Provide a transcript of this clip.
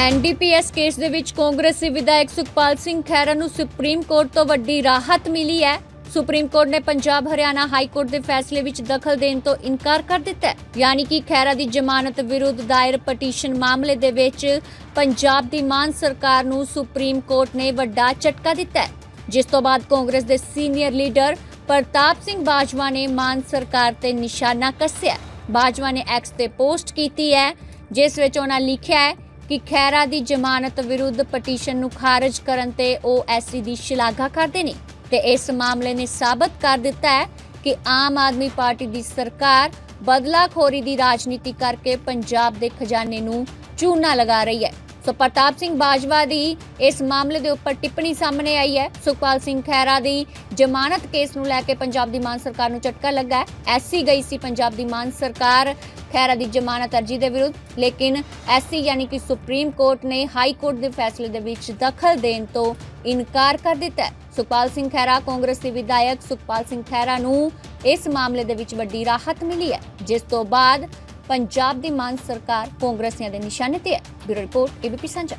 NDPS case ਦੇ ਵਿੱਚ ਕਾਂਗਰਸੀ ਵਿਧਾਇਕ ਸੁਖਪਾਲ ਸਿੰਘ ਖਹਿਰਾ ਨੂੰ ਸੁਪਰੀਮ ਕੋਰਟ ਤੋਂ ਵੱਡੀ ਰਾਹਤ ਮਿਲੀ ਹੈ। ਸੁਪਰੀਮ ਕੋਰਟ ਨੇ ਪੰਜਾਬ, ਹਰਿਆਣਾ ਹਾਈ ਕੋਰਟ ਦੇ ਫੈਸਲੇ ਵਿੱਚ ਦਖਲ ਦੇਣ ਤੋਂ ਇਨਕਾਰ ਕਰ ਦਿੱਤਾ ਹੈ। ਯਾਨੀ ਕਿ ਖਹਿਰਾ ਦੀ ਜ਼ਮਾਨਤ ਵਿਰੁੱਧ ਦਾਇਰ ਪਟੀਸ਼ਨ ਮਾਮਲੇ ਦੇ ਵਿੱਚ ਪੰਜਾਬ ਦੀ ਮਾਨ ਸਰਕਾਰ ਨੂੰ ਸੁਪਰੀਮ ਕੋਰਟ ਨੇ ਵੱਡਾ ਝਟਕਾ ਦਿੱਤਾ ਹੈ। ਜਿਸ ਤੋਂ ਬਾਅਦ ਕਾਂਗਰਸ ਦੇ ਸੀਨੀਅਰ ਲੀਡਰ ਪ੍ਰਤਾਪ ਸਿੰਘ ਬਾਜਵਾ ਨੇ ਮਾਨ ਸਰਕਾਰ ਤੇ ਨਿਸ਼ਾਨਾ ਕੱਸਿਆ ਬਾਜਵਾ ਨੇ ਐਕਸ ਤੇ ਪੋਸਟ ਕੀਤੀ ਹੈ, ਜਿਸ ਵਿੱਚ ਉਹਨਾਂ ਲਿਖਿਆ ਹੈ ਕਿ ਖੈਰਾ ਦੀ ਜ਼ਮਾਨਤ ਵਿਰੁੱਧ ਪਟੀਸ਼ਨ ਨੂੰ ਖਾਰਜ ਕਰਨ ਤੇ ਉਹ ਐਸਸੀ ਦੀ ਸ਼ਲਾਘਾ ਕਰਦੇ ਨੇ ਤੇ ਇਸ ਮਾਮਲੇ ਨੇ ਸਾਬਤ ਕਰ ਦਿੱਤਾ ਹੈ ਕਿ ਆਮ ਆਦਮੀ ਪਾਰਟੀ ਦੀ ਸਰਕਾਰ ਬਦਲਾਖੋਰੀ ਦੀ ਰਾਜਨੀਤੀ ਕਰਕੇ ਪੰਜਾਬ ਦੇ ਖਜ਼ਾਨੇ ਨੂੰ ਚੂਨਾ ਲਗਾ ਰਹੀ ਹੈ। ਸੋ ਪ੍ਰਤਾਪ ਸਿੰਘ ਬਾਜਵਾ ਦੀ ਇਸ ਮਾਮਲੇ ਦੇ ਉੱਪਰ ਟਿੱਪਣੀ ਸਾਹਮਣੇ ਆਈ ਹੈ। ਸੁਖਪਾਲ ਸਿੰਘ ਖਹਿਰਾ ਦੀ ਜ਼ਮਾਨਤ ਕੇਸ ਨੂੰ ਲੈ ਕੇ ਪੰਜਾਬ ਦੀ ਮਾਨ ਸਰਕਾਰ ਨੂੰ ਝਟਕਾ ਲੱਗਾ ਹੈ। ਐਸਸੀ ਗਈ ਸੀ ਪੰਜਾਬ ਦੀ ਮਾਨ ਸਰਕਾਰ, ਖਹਿਰਾ ਦੀ ਜ਼ਮਾਨਤ ਅਰਜੀ ਦੇ ਵਿਰੁੱਧ, ਲੇਕਿਨ ਐਸਸੀ ਯਾਨੀ ਕਿ ਸੁਪਰੀਮ ਕੋਰਟ ਨੇ ਹਾਈ ਕੋਰਟ ਦੇ ਫੈਸਲੇ ਦੇ ਵਿੱਚ ਦਖਲ ਦੇਣ ਤੋਂ ਇਨਕਾਰ ਕਰ ਦਿੱਤਾ ਸੁਖਪਾਲ ਸਿੰਘ ਖਹਿਰਾ, ਕਾਂਗਰਸ ਦੇ ਵਿਧਾਇਕ ਸੁਖਪਾਲ ਸਿੰਘ ਖਹਿਰਾ ਨੂੰ ਇਸ ਮਾਮਲੇ ਦੇ ਵਿੱਚ ਵੱਡੀ ਰਾਹਤ ਮਿਲੀ ਹੈ, ਜਿਸ ਤੋਂ ਬਾਅਦ ਪੰਜਾਬ ਦੀ ਮਾਨ ਸਰਕਾਰ ਕਾਂਗਰਸੀਆਂ ਦੇ ਨਿਸ਼ਾਨੇ ਤੇ ਹੈ। Bureau report ABP Sanjha.